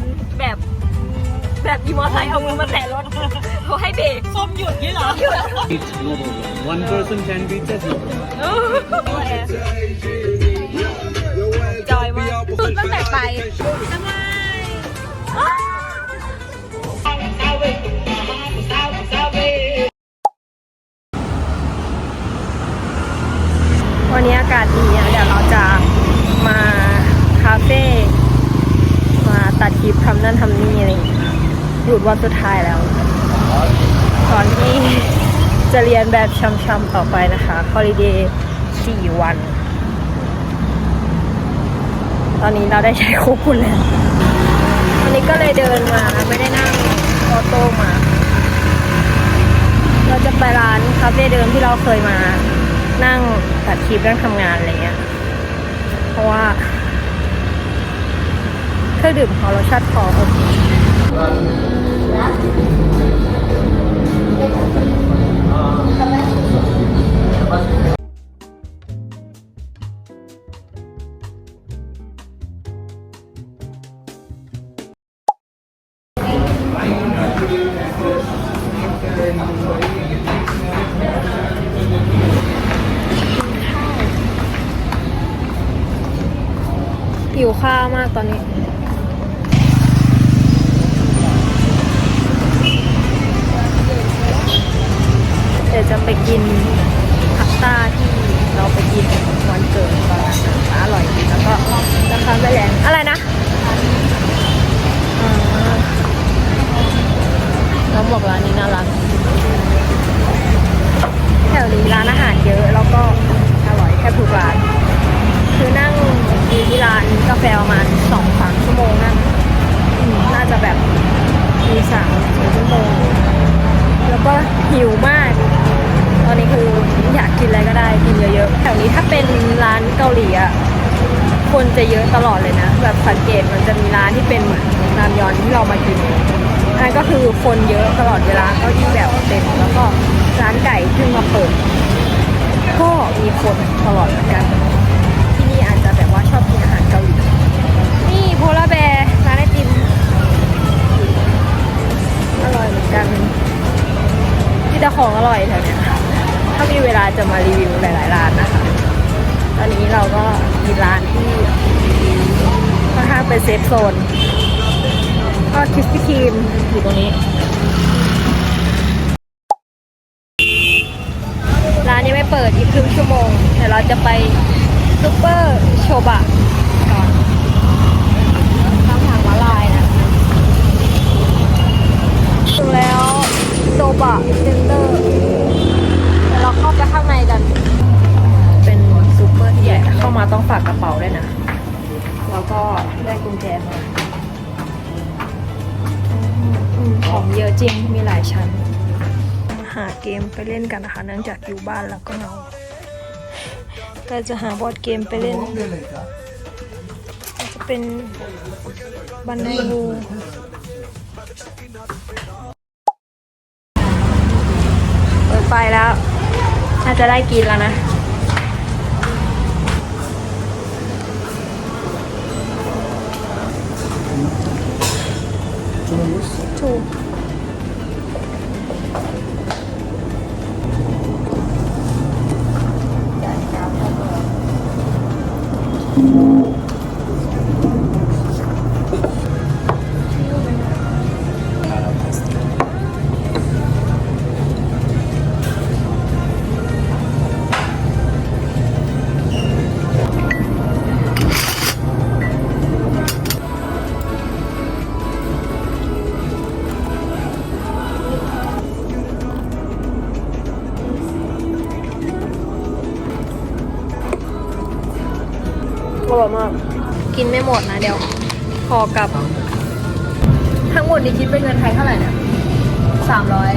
นแบบแบบมีมอเตอร์ไซค์เอามือมาแตะรถเขาให้เบรกส้มหยุดนี่เหรอหยุด It's no problem. One person can beat that, no problem. จอยมากสุดตั้งแต่ไปทำไมวันนี้อากาศดีนะเดี๋ยวเราจะมาคาเฟ่มาตัดคลิปทำนั่นทำนี่อะไรอย่างเงี้ย หยุดวันสุดท้ายแล้วก่อนที่จะเรียนแบบช้ำๆต่อไปนะคะฮอลิเดย์สี่วัน ตอนนี้เราได้ใช้ครบคุณแล้ววันนี้ก็เลยเดินมาไม่ได้นั่งออโต้มา เราจะไปร้านคาเฟ่เดิมที่เราเคยมานั่งตัดคลิปนั่งทำงานอะไรเงี้ย เพราะว่า เครื่องดื่มของรสชาติพอโอเค หิวข้าวมากตอนนี้ เดี๋ยว จะไปกินพัสต้าที่เราไปกินวันเกิดตอนนั้นนะคะอร่อยดีแล้วก็ราคาไม่แรงอะไรนะอ่าน้องบอกร้านนี้น่ารักแถวนี้ร้านอาหารเยอะแล้วก็อร่อยแค่ทุกร้านคือนั่งอยู่ที่ร้านกาแฟประมาณสองสามชั่วโมงนั่นอืมน่าจะแบบมีสามสี่ชั่วโมง แล้วก็หิวมากต อนนี้คืออยากกินอะไรก็ได้กินเยอะๆแถวนี้ถ้าเป็นร้านเกาหลีอะคนจะเยอะตลอดเลยนะ แบบสังเกตมันจะมีร้านที่เป็นเหมือนรามยอนที่เรามากินอันนั้นก็คือคนเยอะตลอดเวลาก็ยิ่งแบบเต็มแล้วก็ร้านไก่เพิ่งมาเปิด ก็มีคนตลอดเหมือนกัน ที่นี่อาจจะแบบว่าชอบกินอาหารเกาหลีนี่โพลาแบร์ร้านไอติมอร่อยเหมือนกันที่แต่ของอร่อยแถวเนี้ย ถ้ามีเวลาจะมารีวิวหลายๆร้านนะคะ ตอนนี้เราก็มีร้านที่ค่อนข้างเป็นเซฟโซนก็คิสปี้ครีมอยู่ตรงนี้ ร้านยังไม่เปิดอีกครึ่งชั่วโมงเดี๋ยวเราจะไปซูเปอร์โชบะก่อนทางทางมาลายนะถึงแล้วโซบะเซ็นเตอร์ เดี๋ยวเราเข้าไปข้างในกัน เป็นซูเปอร์ที่ใหญ่เข้ามาต้องฝากกระเป๋าด้วยนะ แล้วก็ได้กุญแจมาอืมอืมของเยอะจริงมีหลายชั้น หาเกมไปเล่นกันนะคะ เนื่องจากอยู่บ้านแล้วก็เหงาก็จะหาบอร์ดเกมไปเล่นก็จะเป็นบันไน่าจะได้กินแล้วนะ หมดนะเดี๋ยวพอกลับ ทั้งหมดนี่คิดเป็นเงินไทยเท่าไหร่เนี่ยสามร้อย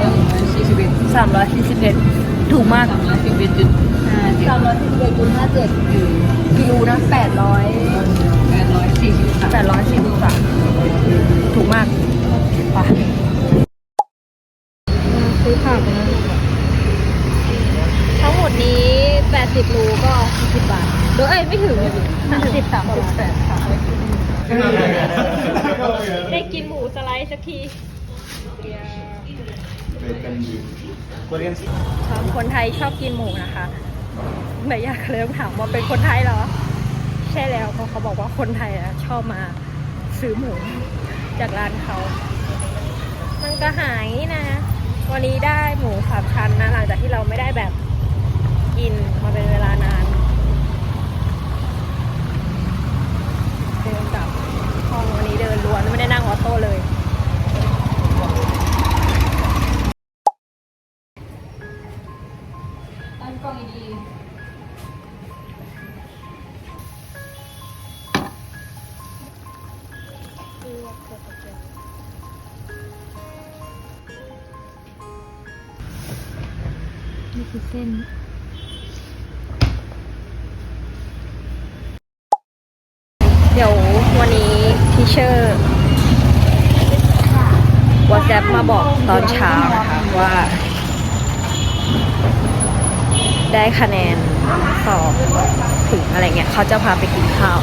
สี่สิบเอ็ดสามร้อยสี่สิบเอ็ดถูกมากสามร้อยสิบเอ็ดจุดห้าเจ็ดสามร้อยสี่สิบเอ็ดจุดห้าเจ็ดกิโลนะแปดร้อยแปดร้อยสี่สิบสามแปดร้อยสี่สิบสามถูกมากไปซื้อผักนะทั้งหมดนี้แปดสิบรูก็สิบบาทโดย เอ้ยไม่ถึงสามสิบสามสิบแปดค่ะนี่สไลด์สักทีคนไทยชอบกินหมูนะคะไม่อยากเริ่มถามว่าเป็นคนไทยเหรอ ใช่แล้วเพราะเขาบอกว่าคนไทยอะชอบมาซื้อหมูจากร้านเขา มันก็หายนะ วันนี้ได้หมูสามชั้นนะหลังจากที่เราไม่ได้แบบกินมาเป็นเวลานาน เดินกลับห้องวันนี้ เดินล้วนไม่ได้นั่งออโต้เลย เชอร์วอทแอปมาบอกตอนเช้านะคะว่า ได้คะแนนสอบถึงอะไรเงี้ยเขาจะพาไปกินข้าว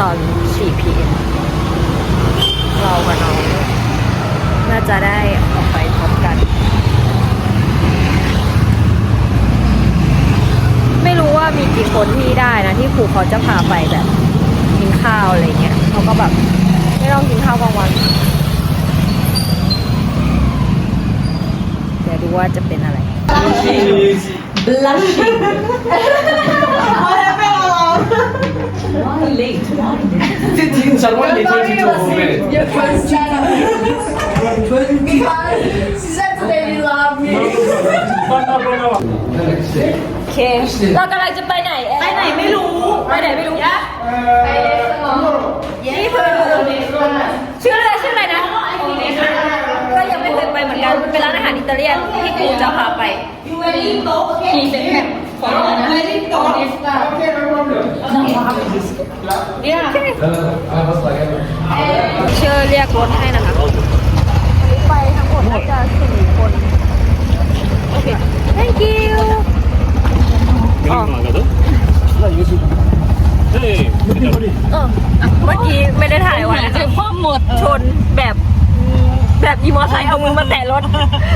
ตอน 4 p.m. เรากับน้องน่าจะได้ออกไปพร้อมกัน ไม่รู้ว่ามีกี่คนที่ได้นะ ที่ครูเขาจะพาไปแบบกินข้าวอะไรเงี้ย เขาก็แบบไม่ต้องกินข้าวกลางวัน เดี๋ยวดูว่าจะเป็นอะไร Someone listens to women. Okay โอเค เรากำลังจะไปไหน ไปไหนไม่รู้ ไปไหนไม่รู้ไปนี่คือชื่ออะไรชื่ออะไรนะ ก็ยังไม่เคยไปเหมือน กัน เป็นร้านอาหารอิตาเลียนที่ครูจะพาไปมีเป็นแบบของอะไรนะเนี่ยเชื่อเรียกรถให้นะคะวันนี้ไปทั้งหมดน่าจะสี่คน โอเค thank you Green Magado. Hey, เออเมื่อกี้ไม่ได้ถ่ายไว้นะคะๆความหมดชนแบบ แบบอีมอไซค์เอามือมาแตะรถ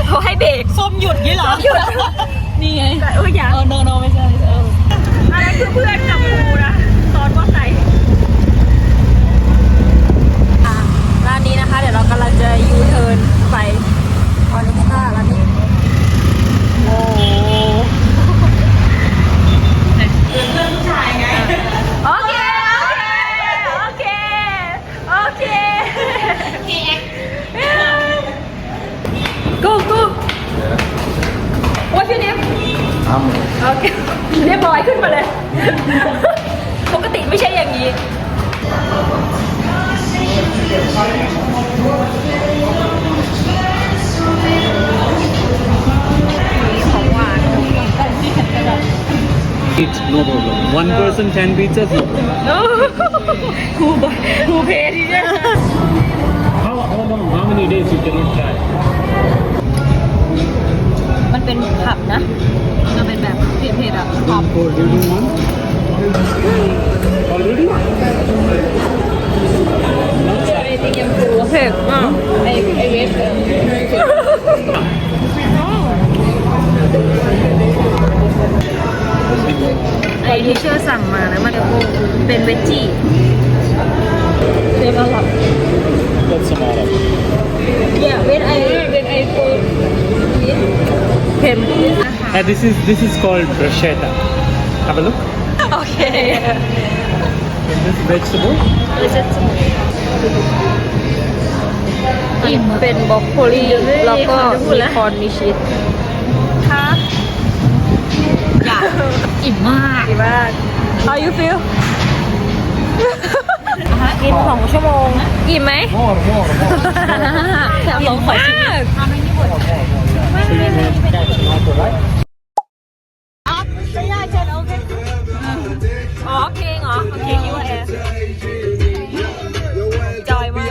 เขาให้เบรกส้มหยุดงี้เหรอหยุดนี่ไงแต่เอออย่าเออ no no ไม่ใช่เอออันนั้นคือเพื่อนกับครูนะตอนมอไซค์อะร้านนี้นะคะ เดี๋ยวเรากำลังจะยูเทิร์นไปออนิสตาร้านนี้ it's no problem. One person, ten pizzas, no problem. ครูบอกครูเพที่เนี่ย How, how long, how many days you cannot try? มันเป็นผับนะมันเป็นแบบเผ็ดๆอะ One for reading one. Already? ไอที่เชื่อสั่งมานะมาเดโกเป็นเวจจี้เรียบร้อย That's some Arab. เนี่ยเวนไอเวนไอโฟเค็ม Uh, this is this is called bruschetta. Have a look. โอเค In this vegetable, อิ่มเป็นบรอกโคลีแล้วก็มีคอนมีชีส อิ่มมาก ดีมาก How you feel กินสองชั่วโมง อิ่มไหม more, more, more. แต่ลองขอชิมทำให้นี่หมด so you want tomato, right? อ๋อเพลงเหรอโอเคคิดว่าแอร์จอยมาก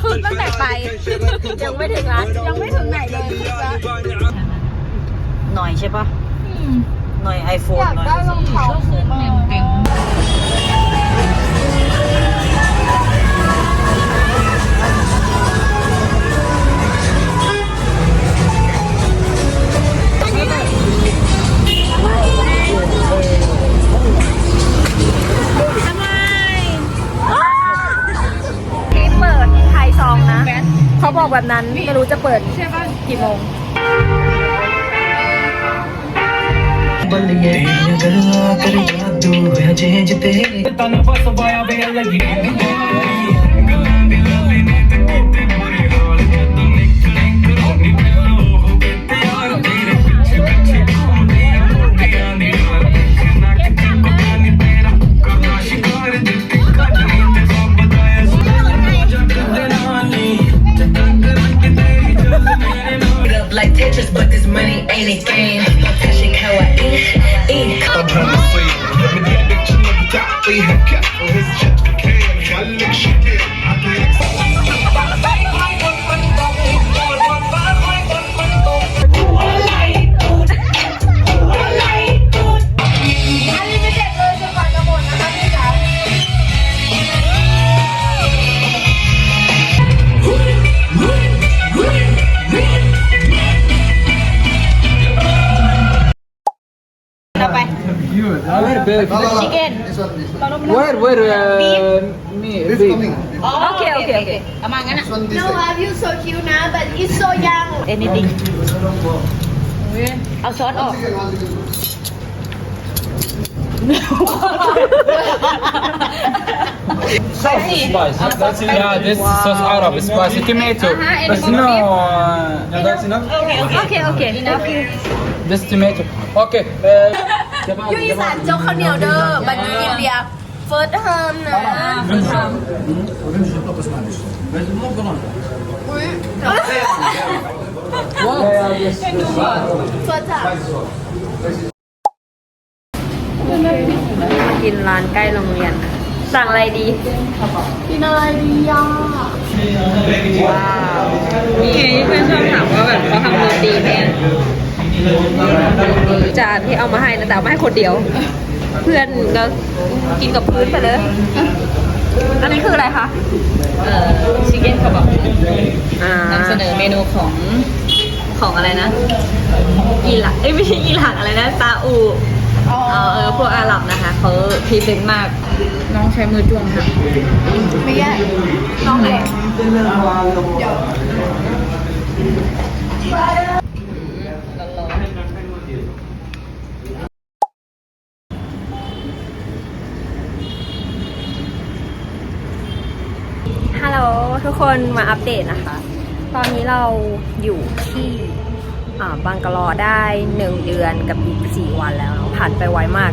คือตั้งแต่ไป ยังไม่ถึงร้านยังไม่ถึงไหนเลย หน่อยใช่ปะหน่อยไอโฟนหน่อยได้รองเท้าซื้อเต็มเขาบอกแบบนั้นไม่รู้จะเปิดกี่โมง ਬੱਲੀਏ ਤੇਰੀਆਂ ਗੱਲਾਂ ਕਰ ਜਾਦੂ ਹੈ ਜੇ ਜਿਤੇ। ਤਨ ਫਸਵਾਇਆ ਵੇ ਲੱਗੀ। ਗੱਲਾਂ ਦੇ ਲਾਲੇ ਨੇ ਤੇ ਕੀਤੇ Where, where, uh, me, beef. โอเคโอเคโอเคเอามางั้นอะ No, have you so cute now, but it's so young. anything เอาซอสออก Spice. That's, yeah, this sauce Arab, spicy tomato. But no, uh, that's enough. โอเคโอ เคโอเคโอเค This tomato. Okay. Uh, อยู่อีสานเจ้าข้าวเหนียวเด้อบัดนี้อินเดียเฟิร์สเฮิมนะอุ้ยเฟิร์สอะกินร้านใกล้โรงเรียน สั่งอะไรดี กินอะไรดีอะว้าวนี่ไงเพื่อนชอบถามว่าแบบเขาทำโรตีไหมอะ จานที่เอามาให้นะแต่เอามาให้คนเดียว เพื่อนก็กินกับพื้นไปเลย อันนี้คืออะไรคะ เอ่อชิคเก้นคาบับอ่านำเสนอเมนูของของอะไรนะอิหร่านเอ้ยไม่ใช่อิหร่านอะไรนะซาอุเออเออพวกอาหรับนะคะเขาพรีเซนต์มาก น้องใช้มือจ้วงค่ะไม่แย่น้องไหนเดี๋ยว ฮัลโหล ทุกคนมาอัปเดตนะคะ ตอนนี้เราอยู่ที่อ่าบังกลอได้หนึ่งเดือนกับอีกสี่วันแล้วเนาะผ่านไปไวมาก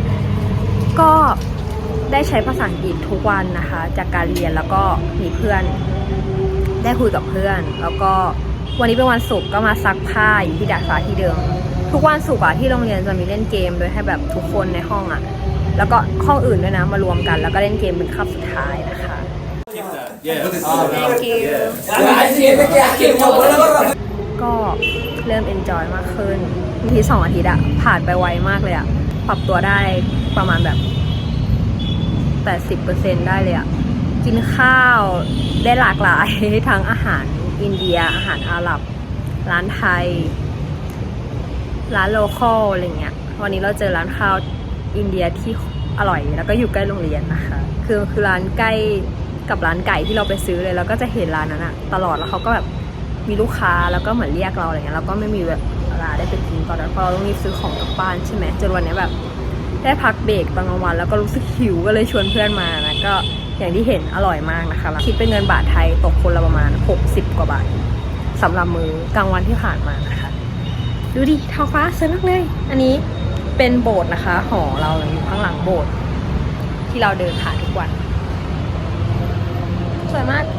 ก็ได้ใช้ภาษาอังกฤษทุกวันนะคะ จากการเรียนแล้วก็มีเพื่อน ได้คุยกับเพื่อน แล้วก็วันนี้เป็นวันศุกร์ก็มาซักผ้าอยู่ที่ดาดฟ้าที่เดิม ทุกวันศุกร์อะที่โรงเรียนจะมีเล่นเกมโดยให้แบบทุกคนในห้องอะแล้วก็ห้องอื่นด้วยนะมารวมกัน แล้วก็เล่นเกมเป็นคาบสุดท้ายนะคะ Thank you ก็เริ่ม enjoy มากขึ้นบางทีสองอาทิตย์อะผ่านไปไวมากเลยอะปรับตัวได้ประมาณแบบ 80%ได้เลยอะกินข้าวได้หลากหลาย ทั้งอาหารอินเดีย อาหารอาหรับ ร้านไทย ร้านโลคอลอะไรเงี้ย วันนี้เราเจอร้านข้าวอินเดียที่อร่อย แล้วก็อยู่ใกล้โรงเรียนนะคะ คือคือร้านใกล้ กับร้านไก่ที่เราไปซื้อเลย แล้วก็จะเห็นร้านนั้นอะตลอดแล้วเขาก็แบบมีลูกค้าแล้วก็เหมือนเรียกเราอะไรเงี้ยเราก็ไม่มีเวลาได้ไปกินตอนนั้นเพราะเราต้องรีบซื้อของกลับบ้านใช่ไหมจนวันนี้แบบ ได้พักเบรกตอนกลางวัน แล้วก็รู้สึกหิวก็เลยชวนเพื่อนมานะก็อย่างที่เห็นอร่อยมากนะคะคิดเป็นเงินบาทไทยตกคนละประมาณ 60 กว่าบาทสำหรับมือกลางวันที่ผ่านมานะคะ ดูดิท้องฟ้าสวยมากเลย อันนี้เป็นโบสถ์นะคะ หอเราอยู่ข้างหลังโบสถ์ที่เราเดินผ่านทุกวัน สวยมาก